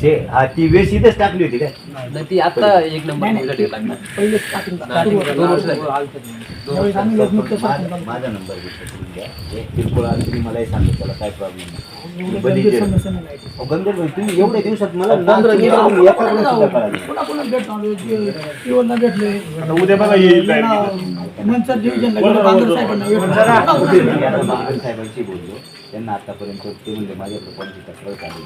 ते हा वेस इथंच टाकली होती काय? नाही ती आता एक नंबर मुलगा ठेवला मा- माझा नंबर घेतला घ्या. एक किरकोळ आला तुम्ही मलाही सांगितलं त्याला काय प्रॉब्लेम नाही गंभीर जे- समस्या नाही लाईटीची. अहो, गंधर्व भाई, तुम्ही एवढ्या दिवसात मला पंधरा नाव दिवस तुम्ही एका वेळेस सुद्धा कळालं नाही. कोणा कोणाला भेटलो आम्ही? जे- जीवनला भेटले उद्या बघा येईल लाइट मनसर डिव्हिजनला गेलो, बांगर साहेबांना भेटलो. मी कोणाला आता बांगर साहेबांशी बोललो. त्यांना आतापर्यंत ते म्हणजे माझ्याकडे कोणाची तक्रार नाही.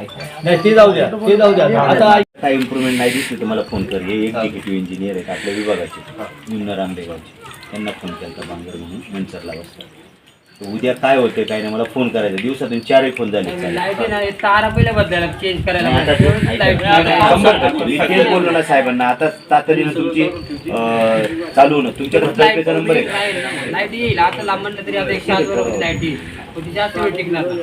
ऐका. नाही ते जाऊ द्या ते जाऊ द्या. आता काय इम्प्रुव्हमेंट नाही दिसली तर मला फोन कर. हे एक्झिक्युटिव्ह इंजिनियर आहेत आपल्या विभागाचे. निम्न रामदेगावचे. त्यांना फोन केला बांगर म्हणून मंचरला बसला. उद्या काय होतं काय नाही मला फोन करायचा. दिवसातून चारही फोन झाले. तारा पहिल्या बदलायला चेंज करायला साहेबांना. आता तातडीनं तुमची चालू होणं तुमच्याकडे नंबर आहे? लाइट येईल. आता लांब तरी आता लाइट येईल. जास्त वेळ टिकणार नाही.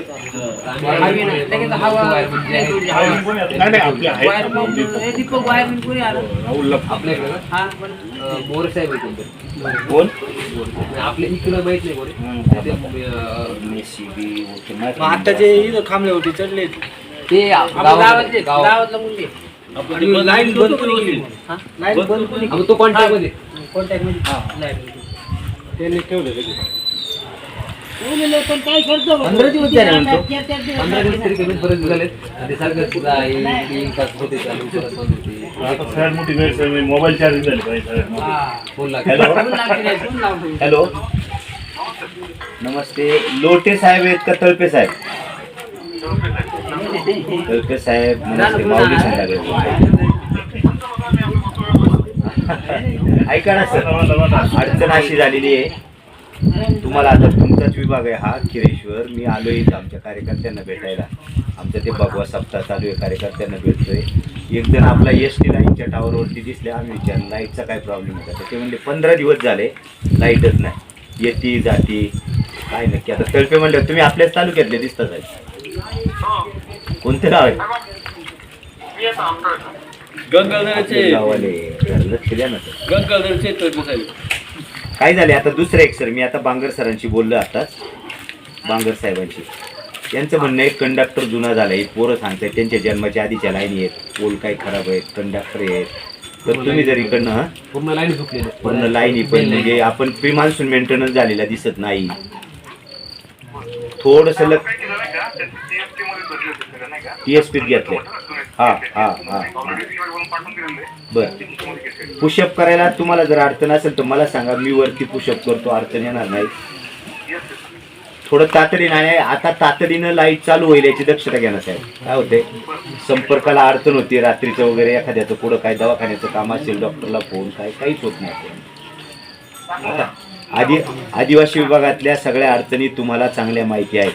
हवी नाही. लगेच हवा लगेच उडी हवा. नाही नाही आपल्या आहेत. वायर ना, मग हे दीपक वायर मग कोणी आलं राहुलला आपल्या इकडं हा. पण मोर साहेब आहे कोणतरी कोण? आपल्या इकडं माहीत नाही कोणी. ते, अं, मेसीबी, ओके, माहिती मग नाही. आता जे इथं थांबल्यावरती चढले ते गावातले गावातले मुलगी लाईन बंद बंद कोणी तो कॉन्टॅक्टमध्ये. कॉन्टॅक्टमध्ये. त्यांनी ठेवलं लगेच. पंधरा दिवस झाले म्हणतो. पंधरा दिवस तरी कमी पर्यंत झालेत आणि ते सारखं सुद्धा आहे, ते तास होते चालू परत बंद होते आता सगळ्यात मोठी गैरसोय मोबाईल चार्जिंग झाली पाहिजे सगळ्यात मोठी. हा फोन लागतो हॅलो. नमस्ते. लोटे साहेब आहेत का तळपे साहेब? तळपे साहेब नमस्ते. माऊली संध्याकाळी ऐका ना सर. अडचण अशी झालेली आहे. तुम्हाला आता तुमचाच विभाग आहे हा किरेश्वर. मी आलोय इथं आमच्या कार्यकर्त्यांना भेटायला. आमचं ते भगवा सप्ताह चालू आहे कार्यकर्त्यांना भेटतोय. एक जण आपला एस टी लाईनच्या टावरवरती दिसले आम्ही विचारलं लाईटचा काय प्रॉब्लेम होता तर ते म्हणले पंधरा दिवस झाले लाईटच नाही. येती जाती काय नक्की? आता तळपे म्हणले तुम्ही आपल्याच तालुक्यातले दिसतात आहे कोणते गाव आहे? गंगाधरचे गावाले. लक्ष द्या ना. गंगाधरचे तळपे साहेब. काय झाले? आता दुसरं एक सर मी आता बांगर सरांशी बोललो आताच बांगर साहेबांशी. यांचं म्हणणं आहे कंडक्टर जुना झाला आहे. पोरं सांगतायत त्यांच्या जन्माच्या आधीच्या लाईनी आहेत. पोल काय खराब आहेत कंडक्टर आहेत. तर तुम्ही जर इकडनं हं, पूर्ण लाईन झुकलेली पूर्ण लाईनी पण म्हणजे आपण प्री मान्सून मेंटेनन्स झालेला दिसत नाही. थोडस टी एस पीत घेतलंय हा हा हा. बर. पुशअप करायला तुम्हाला जर अडचण असेल तर मला सांगा. मी वरती पुशअप करतो. अडचण येणार नाही. थोडं तातडीनं आणि आता तातडीनं लाइट चालू होईल याची दक्षता घ्या ना साहेब. काय होते संपर्काला अडचण होती. रात्रीचं वगैरे एखाद्याचं पुढं काय दवाखान्याचं काम असेल डॉक्टरला फोन काय काहीच होत नाही आता आदि आदिवासी विभागातल्या सगळ्या अडचणी तुम्हाला चांगल्या माहिती आहेत.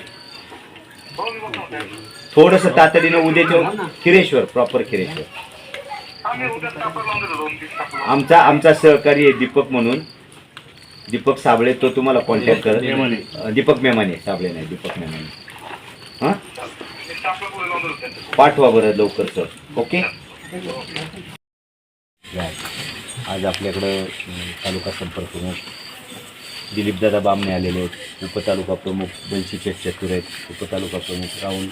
थोडस तातडीनं उद्याच्या खिरेश्वर प्रॉपर खिरेश्वर. आमचा आमचा सहकारी आहे दीपक म्हणून. दीपक साबळे तो तुम्हाला कॉन्टॅक्ट. कर दीपक मेमाने. साबळे नाही दीपक मेमाने. हां? पाठवा बरं लवकर सर ओके. आज आपल्याकडं तालुका संपर्क दिलीपदादा बामणे आलेले आहेत. उपतालुका प्रमुख बंशी चतुर आहेत. उपतालुका प्रमुख राहुल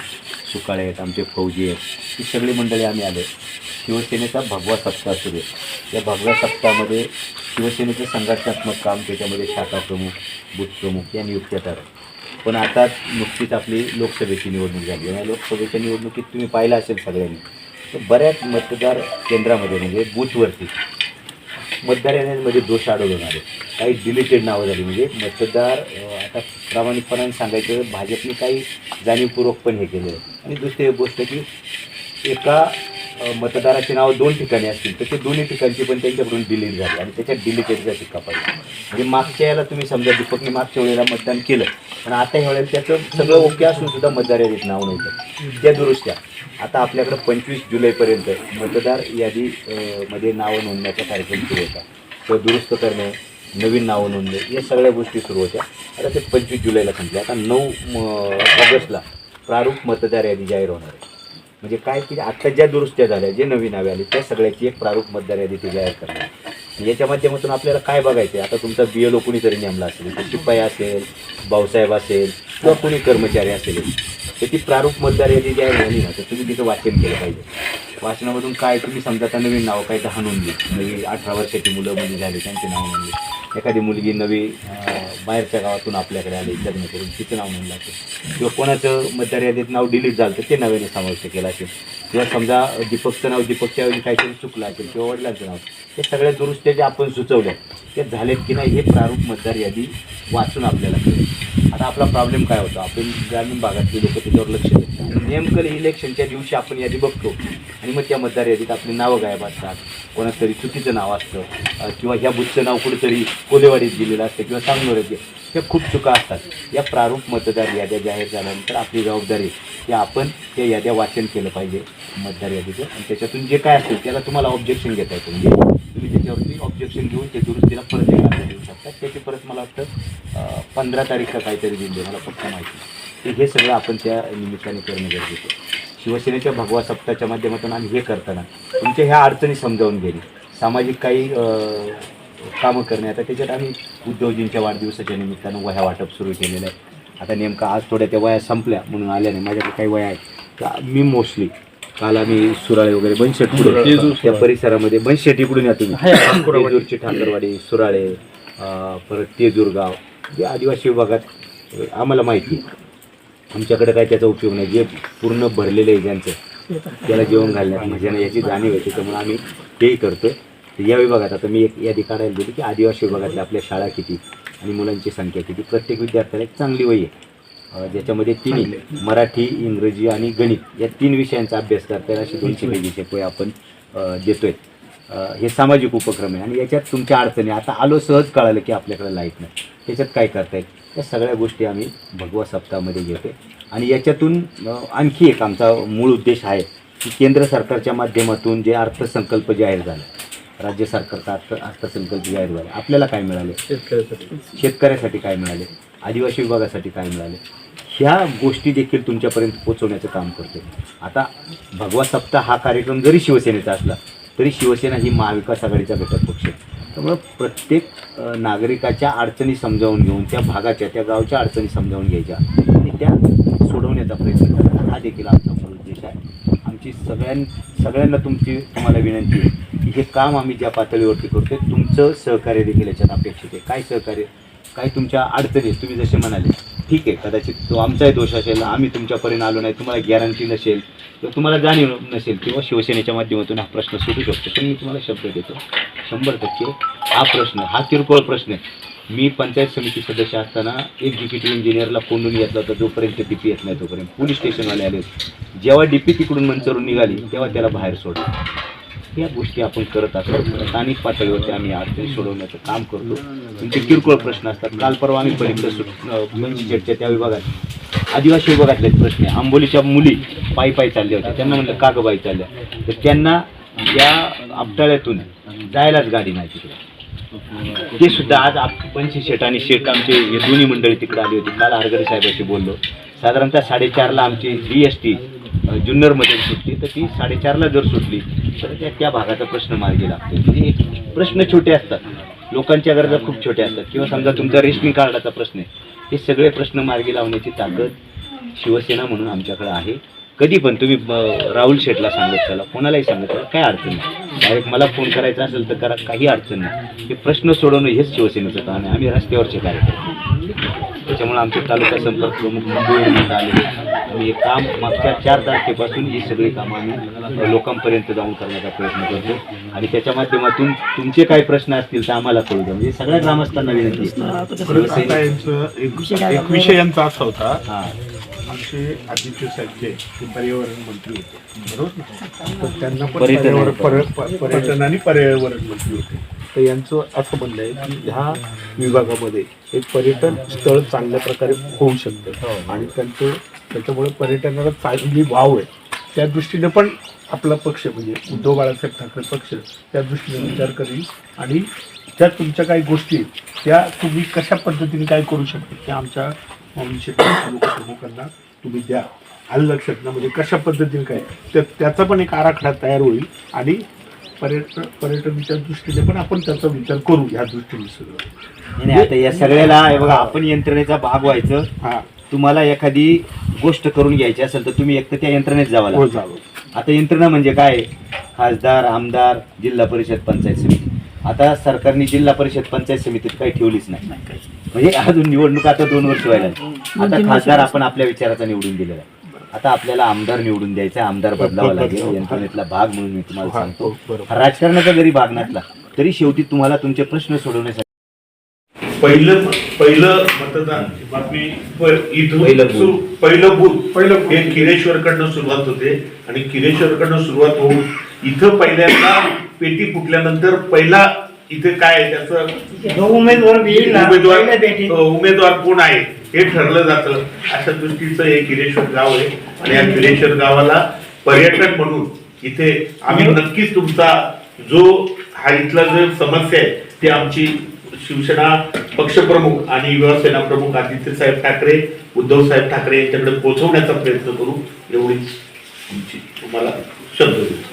सुकाळे आहेत. आमचे फौजी आहेत. ही सगळी मंडळी आम्ही आलो. शिवसेनेचा भगवा सप्ताह सुरू आहे. या भगवा सप्ताहामध्ये शिवसेनेचं संघटनात्मक काम त्याच्यामध्ये शाखा प्रमुख बूथ प्रमुख या नियुक्त्या पण आता नुकतीच आपली लोकसभेची निवडणूक झाली आणि लोकसभेच्या निवडणुकीत तुम्ही पाहिलं असेल सगळ्यांनी तर बऱ्याच मतदार केंद्रामध्ये म्हणजे बूथवरती मतदार याद्यांमध्ये दोष आढळून आले काही डिलिटेड नावं झाली. म्हणजे मतदार आता प्रामाणिकपणाने सांगायचं भाजपने काही जाणीवपूर्वक पण हे केलं आणि दुसरी एक गोष्ट की एका मतदाराची नावं दोन ठिकाणी असतील तर ते दोन्ही ठिकाणची पण त्यांच्याकडून डिलीट झाली आणि त्याच्यात डिलिटेडचा शिक्का पडला म्हणजे मागच्या याला तुम्ही समजा दीपकने मागच्या वेळेला मतदान केलं पण आता ह्या वेळेला त्याचं सगळं ओके असून सुद्धा मतदार यादीत नाव नव्हतं त्या दुरुस्त्या. आता आपल्याकडं पंचवीस जुलैपर्यंत मतदार यादी मध्ये नावं नोंदण्याचा कार्यक्रम सुरू होता. तो दुरुस्त करणे नवीन नावं नोंदणे या सगळ्या गोष्टी सुरू होत्या. आता ते पंचवीस जुलैला संपले. आता नऊ म- ऑगस्टला प्रारूप मतदार यादी जाहीर होणार आहे. म्हणजे काय की आत्ता ज्या दुरुस्त्या झाल्या जे नवीन नावे आली त्या सगळ्याची एक प्रारूप मतदार यादी ती जाहीर करणार याच्या माध्यमातून आपल्याला काय बघायचं आहे? आता तुमचा बी एल ओ कुणीतरी नेमला असेल तर शिपाई असेल भाऊसाहेब असेल किंवा कुणी कर्मचारी असेल तर ती प्रारूप मतदार यादी जी आहे झाली ना तर तुम्ही तिथं वाचन केलं पाहिजे. वाचनामधून काय तुम्ही समजा आता नवीन नावं काय तर हाणून घे नवी अठरा वर्षाची मुलं मुली झाली त्यांची नावं म्हणली एखादी मुलगी नवी बाहेरच्या गावातून आपल्याकडे आली लग्न करून तिचं नाव नोंदलं असेल किंवा कोणाचं मतदार यादीत नाव डिलीट झालं तर ते नव्याने समाविष्ट केलं असेल. किंवा समजा दीपकचं नाव दीपकच्या वेळी काहीतरी चुकलं असेल किंवा वडिलांचं नाव हे सगळ्या दुरुस्त्या ज्या आपण सुचवल्या ते झालेत की नाही हे प्रारूप मतदार यादी वाचून आपल्याला कळेल. आता आपला प्रॉब्लेम काय होता? आपण ग्रामीण भागातली लोक त्याच्यावर लक्ष देत नाही. नेमकं इलेक्शनच्या दिवशी आपण यादी बघतो. आणि मग त्या मतदार यादीत आपली नावं गायब असतात. कोणाचं तरी चुकीचं नाव असतं. किंवा ह्या बुथचं नाव कुठेतरी कोलेवाडीत दिलेलं असतं किंवा सांगनोऱ्यात ह्या खूप चुका असतात. या प्रारूप मतदार याद्या जाहीर झाल्यानंतर आपली जबाबदारी की आपण त्या याद्या वाचन केलं पाहिजे मतदार यादीचं. आणि त्याच्यातून जे काय असेल त्याला तुम्हाला ऑब्जेक्शन घेता येतं. म्हणजे तुम्ही त्याच्यावरती ऑब्जेक्शन घेऊन ते दुरुस्तीला परत देऊ शकता त्याची परत मला वाटतं पंधरा तारीख काहीतरी दिली. मला फक्त माहिती. तर हे सगळं आपण त्या निमित्ताने करणं गरजेचं शिवसेनेच्या भगवा सप्ताहाच्या माध्यमातून आम्ही हे करताना तुमच्या ह्या अडचणी समजावून घेणे सामाजिक काही कामं करणे आता त्याच्यात आम्ही उद्योगजींच्या वाढदिवसाच्या निमित्तानं वह्या वाटप सुरू केलेलं आहे. आता नेमका आज थोड्या त्या वया संपल्या म्हणून आल्या नाही. माझ्याकडे काही वया आहेत. तर मी मोस्टली काल आम्ही सुराळे वगैरे बनशेट पुढे त्या परिसरामध्ये बनशेट इकडून या तुम्ही. तेजूरची ठाकरवाडी सुराळे परत तेजूरगाव जे आदिवासी विभागात आम्हाला माहिती आहे. आमच्याकडे काय त्याचा उपयोग नाही. जे पूर्ण भरलेलं आहे ज्यांचं त्याला जेवण घालण्यात मजा नाही. याची जाणीव आहे. त्याच्यामुळे आम्ही तेही करतो या विभागात आता मी एक यादी काढायला दिली की आदिवासी विभागातल्या आपल्या शाळा किती आणि मुलांची संख्या किती. प्रत्येक विद्यार्थ्याला एक चांगली वय आहे. ज्याच्यामध्ये तिन्ही मराठी इंग्रजी आणि गणित या तीन विषयांचा अभ्यास करता येईल असे दोनशे पेजीचे पोय आपण देतोय. हे सामाजिक उपक्रम आहे आणि याच्यात तुमच्या अडचणी. आता आलो सहज कळालं की आपल्याकडे लाइट नाही. त्याच्यात काय करता येईल या सगळ्या गोष्टी आम्ही भगवा सप्ताहामध्ये घेतो. आणि याच्यातून आणखी एक आमचा मूळ उद्देश आहे की केंद्र सरकारच्या माध्यमातून जे अर्थसंकल्प जाहीर झाला राज्य सरकारचा अर्थ अर्थसंकल्प जाहीर झाला आपल्याला काय मिळाले? शेतकऱ्यासाठी. काय मिळाले? आदिवासी विभागासाठी काय मिळाले? ह्या गोष्टी देखील तुमच्यापर्यंत पोहोचवण्याचं काम करतो आता भगवा सप्ताह हा कार्यक्रम जरी शिवसेनेचा असला तरी शिवसेना ही महाविकास आघाडीचा घटक पक्ष आहे. त्यामुळं प्रत्येक नागरिकाच्या अडचणी समजावून घेऊन त्या भागाच्या त्या गावच्या अडचणी समजावून घ्यायच्या. आणि त्या सोडवण्याचा प्रयत्न करणं हा देखील आमचा मूळ उद्देश आहे. आमची सगळ्यां सगळ्यांना तुमची तुम्हाला विनंती आहे की हे काम आम्ही ज्या पातळीवरती करतो तुमचं सहकार्य देखील याच्यात अपेक्षित आहे. काय सहकार्य? काही तुमच्या अडचणी तुम्ही जसे म्हणाले ठीक आहे कदाचित तो आमचाही दोष असेल आम्ही तुमच्यापर्यंत आलो नाही तुम्हाला गॅरंटी नसेल किंवा तुम्हाला जाणीव नसेल किंवा शिवसेनेच्या माध्यमातून हा प्रश्न सुटू शकतो. पण मी तुम्हाला शब्द देतो शंभर टक्के हा प्रश्न हा किरकोळ प्रश्न आहे. मी पंचायत समिती सदस्य असताना एक्झिक्युटिव्ह इंजिनियरला कोंडून घेतला होता जोपर्यंत डी पी येत नाही तोपर्यंत. पोलीस स्टेशनवाले आले जेव्हा डी पी तिकडून मंचरून निघाली तेव्हा त्याला बाहेर सोडलं. या गोष्टी आपण करत असतो स्थानिक पातळीवरती आम्ही अडचणी सोडवण्याचं काम करतो. तुमचे किरकोळ प्रश्न असतात. काल परवा आम्ही पलीकडे सुट त्या विभागात आदिवासी विभागातले प्रश्न आंबोलीच्या मुली पायी पायी चालल्या होत्या. त्यांना म्हणलं का गं चालल्या. तर त्यांना या आपटाळ्यातून जायलाच गाडी नाही तिकडे. ते सुद्धा आज आप पंचवीस शेट आणि शेट आमचे हे दोन्ही मंडळी तिकडे आली होती. काल हरगडे साहेबाशी बोललो. साधारणतः साडेचारला आमची जी एस टी जुन्नरमध्ये सुटली. तर ती साडेचारला जर सुटली तर त्या त्या भागाचा प्रश्न मार्गी लागतो. म्हणजे प्रश्न छोटे असतात. लोकांच्या गरजा खूप छोट्या असतात. किंवा समजा तुमचा रेशनिंग कार्डाचा प्रश्न आहे. हे सगळे प्रश्न मार्गी लावण्याची ताकद शिवसेना म्हणून आमच्याकडे आहे. कधी पण तुम्ही राहुल शेठला सांगत चला कोणालाही सांगत चला काय अडचण नाही. डायरेक्ट मला फोन करायचा असेल तर करा काही अडचण नाही. हे प्रश्न सोडवणं हेच शिवसेनेचं काम आहे. आम्ही रस्त्यावरचे कार्यकर्ते. त्याच्यामुळे आमचे तालुका संपर्क प्रमुख आले हे काम मागच्या चार तारखेपासून ही सगळी कामं आम्ही लोकांपर्यंत जाऊन करण्याचा प्रयत्न करतो आणि त्याच्या माध्यमातून तुमचे काही प्रश्न असतील तर आम्हाला कळू द्या. म्हणजे सगळ्या ग्रामस्थांना विनंती एक एक विषय यांचा असा होता. हां. आमचे आदित्य साहेब ते पर्यावरण मंत्री होते. बरोबर? तर त्यांना पर्यावरण पर्यटन. आणि पर्यावरण मंत्री होते. तर यांचं असं म्हणणं आहे की ह्या विभागामध्ये एक पर्यटन स्थळ चांगल्या प्रकारे होऊ शकतं. आणि त्यांचं त्याच्यामुळे पर्यटनाला चांगली वाव आहे. त्या दृष्टीने पण आपला पक्ष म्हणजे उद्धव बाळासाहेब ठाकरे पक्ष त्या दृष्टीने विचार करेल. आणि त्या तुमच्या काही गोष्टी आहेत, त्या तुम्ही कशा पद्धतीने काय करू शकता त्या आमच्या प्रमुखांना तुम्ही द्या. आलं लक्षात ना? म्हणजे कशा पद्धतीने काय? त्या त्याचा पण एक आराखडा तयार होईल. आणि पर्यटन पर्यटनाच्या दृष्टीने पण आपण त्याचा विचार करू या दृष्टीने सगळं. नाही, आता या सगळ्याला हे बघा आपण यंत्रणेचा भाग व्हायचं. हा. तुम्हाला एखादी गोष्ट करून घ्यायची असेल तर तुम्ही एक तर त्या यंत्रणेत जावा हो आता यंत्रणा म्हणजे काय? खासदार आमदार जिल्हा परिषद पंचायत समिती. आता सरकारने जिल्हा परिषद पंचायत समितीत काही ठेवलीच नाही. म्हणजे अजून निवडणूक आता दोन वर्ष व्हायला लागली. आता खासदार आपण आपल्या विचाराचा निवडून दिलेला आहे. आता आपल्याला आमदार निवडून द्यायचा आमदार बदलावा लागेल. यंत्रणेतला भाग म्हणून मी तुम्हाला हा, सांगतो. हो. हा राजकारणाचा जरी भाग नसला तरी शेवटी तुम्हाला तुमचे प्रश्न सोडवण्यासाठी पहिलं पहिलं मतदान बातमी पहिलं बूथ. सुरु- पहिलं बूथ पहिलं हे किरेश्वरकडनं सुरुवात होते आणि किरेश्वरकडनं सुरुवात होऊन इथं पहिल्यांदा पेटी फुटल्यानंतर पहिला इथे काय आहे त्याचं जो उमेदवार. अ, उमेदवार कोण आहे हे ठरलं जातं अशा दृष्टीचं हे किरेश्वर गाव आहे आणि या किरेश्वर गावाला पर्यटन म्हणून इथे आम्ही नक्कीच तुमचा जो हा इथला जो समस्या आहे ती आमची शिवसेना पक्षप्रमुख आणि युवासेना प्रमुख आदित्य साहेब ठाकरे उद्धव साहेब ठाकरे यांच्याकडे पोहोचवण्याचा प्रयत्न करू एवढीच तुमची तुम्हाला शब्द देतो.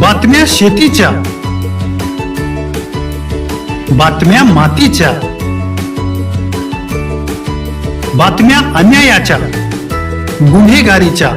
बातम्या शेतीच्या बातम्या मातीच्या बातम्या अन्यायाच्या गुन्हेगारीच्या.